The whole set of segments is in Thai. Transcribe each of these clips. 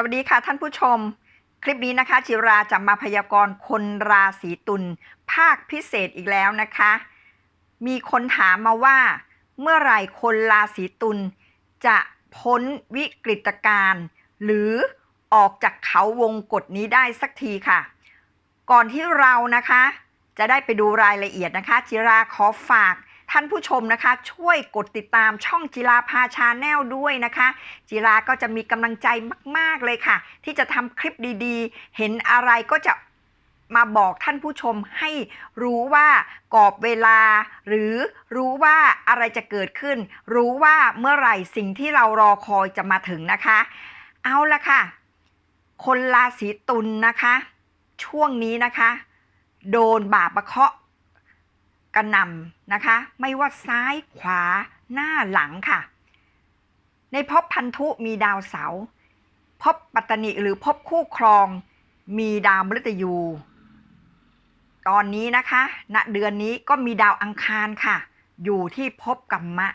สวัสดีค่ะท่านผู้ชม คลิปนี้นะคะ จิราจะมาพยากรณ์คนราศีตุลภาคพิเศษอีกแล้วนะคะ มีคนถามมาว่า เมื่อไหร่คนราศีตุลจะพ้นวิกฤตการณ์หรือออกจากเขาวงกฏนี้ได้สักทีค่ะ ก่อนที่เรานะคะ จะได้ไปดูรายละเอียดนะคะ จิราขอฝากานผู้ชมนะคะ ช่วยกดติดตามช่องจิราพาชาแนลด้วยนะคะ จิราก็จะมีกำลังใจมาก ๆ เลยค่ะ ที่จะทำคลิปดีๆ เห็นอะไรก็จะมาบอกท่านผู้ชมให้รู้ว่ากรอบเวลา หรือรู้ว่าอะไรจะเกิดขึ้น รู้ว่าเมื่อไหร่สิ่งที่เรารอคอยจะมาถึงนะคะ เอาละค่ะ คนราศีตุลนะคะ ช่วงนี้นะคะ โดนบาปประเคาะ ระนำนะคะ ไม่ว่าซ้ายขวาหน้าหลังค่ะ ในภพพันธุมีดาวเสาภพปัตตนิหรือภพคู่ครอง มีดาวมฤตยู ตอนนี้นะคะณเดือนนี้ก็มีดาวอังคารค่ะ อยู่ที่ภพกัมมะ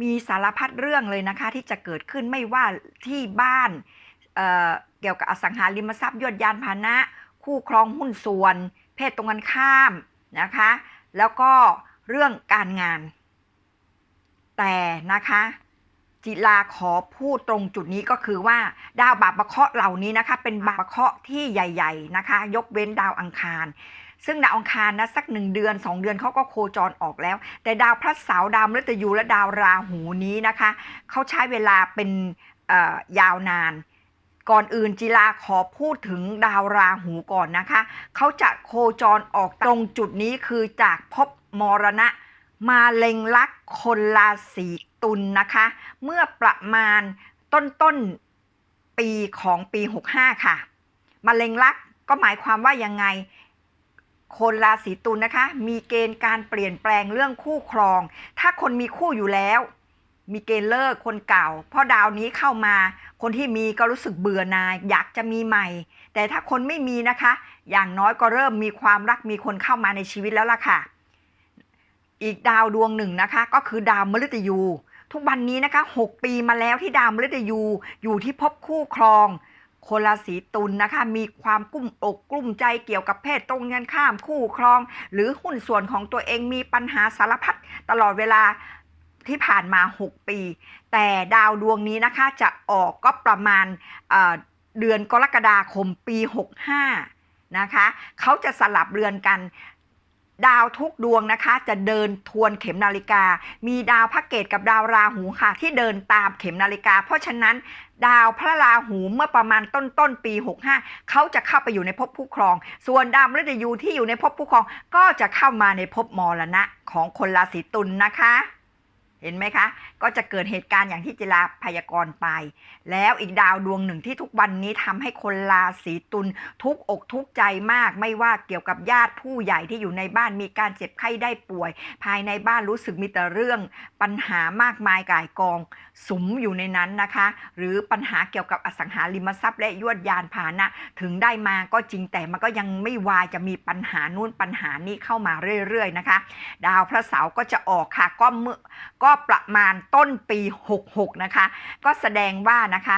มีสารพัดเรื่องเลยนะคะ ที่จะเกิดขึ้นไม่ว่าที่บ้านเเกี่ยวกับอสังหาริมทรัพย์ยวดยานพาหนะ คู่ครองหุ้นส่วน เพศตรงกันข้าม นะคะ แล้วก็เรื่องการงาน แต่นะคะจิลาขอพูดตรงจุดนี้ก็คือว่า ดาวบาปประเคาะเหล่านี้นะคะ เป็นบาปประเคาะที่ใหญ่ ๆนะคะ ยกเว้นดาวอังคาร ซึ่งดาวอังคารนะสักหนึ่งเดือนสองเดือนเขาก็โคจรออกแล้ว แต่ดาวพระเสาร์ดาวมฤตยูและดาวราหูนี้นะคะเขาใช้เวลาเป็นยาวนาน ก่อนอื่นจิลาขอพูดถึงดาวราหูก่อนนะคะ เขาจะโคจรออกตรงจุดนี้คือจากภพมรณะ มาเล็งลักคนราศีตุลนะคะ เมื่อประมาณต้นต้นปีของปี 65 ค่ะ มาเล็งลักก็หมายความว่ายังไงคนราศีตุลนะคะ มีเกณฑ์การเปลี่ยนแปลงเรื่องคู่ครอง ถ้าคนมีคู่อยู่แล้ว มีเกณฑ์เลิกคนเก่า เพราะดาวนี้เข้ามา คนที่มีก็รู้สึกเบื่อนาย อยากจะมีใหม่ แต่ถ้าคนไม่มีนะคะ อย่างน้อยก็เริ่มมีความรักมีคนเข้ามาในชีวิตแล้วล่ะค่ะ อีกดาวดวงหนึ่งนะคะ ก็คือดาวมฤตยู ทุกวันนี้นะคะ 6 ปีมาแล้วที่ดาวมฤตยูอยู่ที่ภพคู่ครองคนราศีตุลนะคะ มีความกุ้มอกกลุ้มใจเกี่ยวกับเพศตรงกันข้ามคู่ครอง หรือหุ้นส่วนของตัวเองมีปัญหาสารพัดตลอดเวลา ที่ผ่านมา 6 ปี แต่ดาวดวงนี้นะคะจะออกก็ประมาณเดือนกรกฎาคมปี 65 นะคะเขาจะสลับเรือนกันดาวทุกดวงนะคะ จะเดินทวนเข็มนาฬิกา มีดาวพระเกตกับดาวราหูค่ะ ที่เดินตามเข็มนาฬิกา เพราะฉะนั้น ดาวพระราหูเมื่อประมาณต้นต้นปี 65 เขาจะเข้าไปอยู่ในภพผู้ครอง ส่วนดาวมฤตยูที่อยู่ในภพผู้ครอง ก็จะเข้ามาในภพมรณะของคนราศีตุลนะคะ เห็นไหมคะ ก็จะเกิดเหตุการณ์อย่างที่จิลาพยากรณ์ไป แล้วอีกดาวดวงหนึ่งที่ทุกวันนี้ทำให้คนราศีตุลทุกอกทุกใจมาก ไม่ว่าเกี่ยวกับญาติผู้ใหญ่ที่อยู่ในบ้านมีการเจ็บไข้ได้ป่วย ภายในบ้านรู้สึกมีแต่เรื่องปัญหามากมายก่ายกองสมอยู่ในนั้นนะคะ หรือปัญหาเกี่ยวกับอสังหาริมทรัพย์และยวดยานพาหนะ ถึงได้มาก็จริงแต่มันก็ยังไม่วายจะมีปัญหานู่นปัญหานี้เข้ามาเรื่อยๆนะคะ ดาวพระเสาร์ก็จะออกค่ะก็เมื่อก็็ประมาณต้นปี 66 นะคะ ก็แสดงว่านะคะ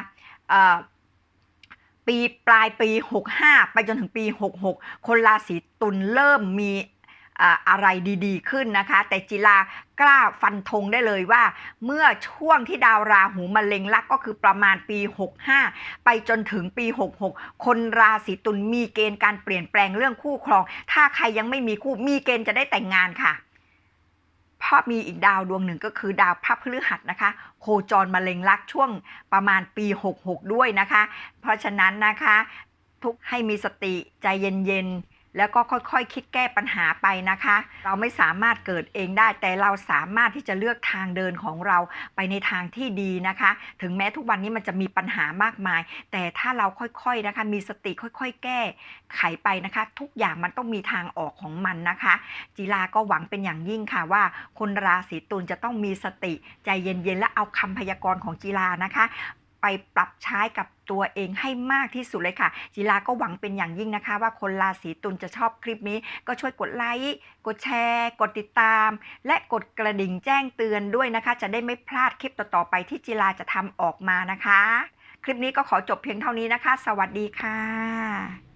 ปีปลายปี 65 ไปจนถึงปี 66 คนราศีตุลเริ่มมีอะไรดีๆ ขึ้นนะคะ แต่จิลากล้าฟันธงได้เลยว่า เมื่อช่วงที่ดาวราหูมาเล็งลักก็คือประมาณปี 65 ไปจนถึงปี 66 คนราศีตุลมีเกณฑ์การเปลี่ยนแปลงเรื่องคู่ครอง ถ้าใครยังไม่มีคู่มีเกณฑ์จะได้แต่งงานค่ะ ราะมีอีกดาวดวงหนึ่งก็คือดาวพระพฤหัสนะคะ โคจรมาเล็งลักช่วงประมาณปี 66 ด้วยนะคะ เพราะฉะนั้นนะคะทุกให้มีสติใจเย็นๆ แล้วก็ค่อยๆคคิดแก้ปัญหาไปนะคะ เราไม่สามารถเกิดเองได้ แต่เราสามารถที่จะเลือกทางเดินของเราไปในทางที่ดีนะคะ ถึงแม้ทุกวันนี้มันจะมีปัญหามากมาย แต่ถ้าเราค่อยๆนะคะ มีสติค่อยๆ แก้ไขไปนะคะ ทุกอย่างมันต้องมีทางออกของมันนะคะ จีลาก็หวังเป็นอย่างยิ่งค่ะว่า คนราศีตุลจะต้องมีสติใจเย็นๆและเอาคำพยากรณ์ของจีลานะคะ ไปปรับใช้กับตัวเองให้มากที่สุดเลยค่ะ จิลาก็หวังเป็นอย่างยิ่งนะคะ ว่าคนราศีตุลจะชอบคลิปนี้ ก็ช่วยกดไลค์ กดแชร์ กดติดตาม และกดกระดิ่งแจ้งเตือนด้วยนะคะ จะได้ไม่พลาดคลิปต่อๆไปที่จิลาจะทำออกมานะคะ คลิปนี้ก็ขอจบเพียงเท่านี้นะคะ สวัสดีค่ะ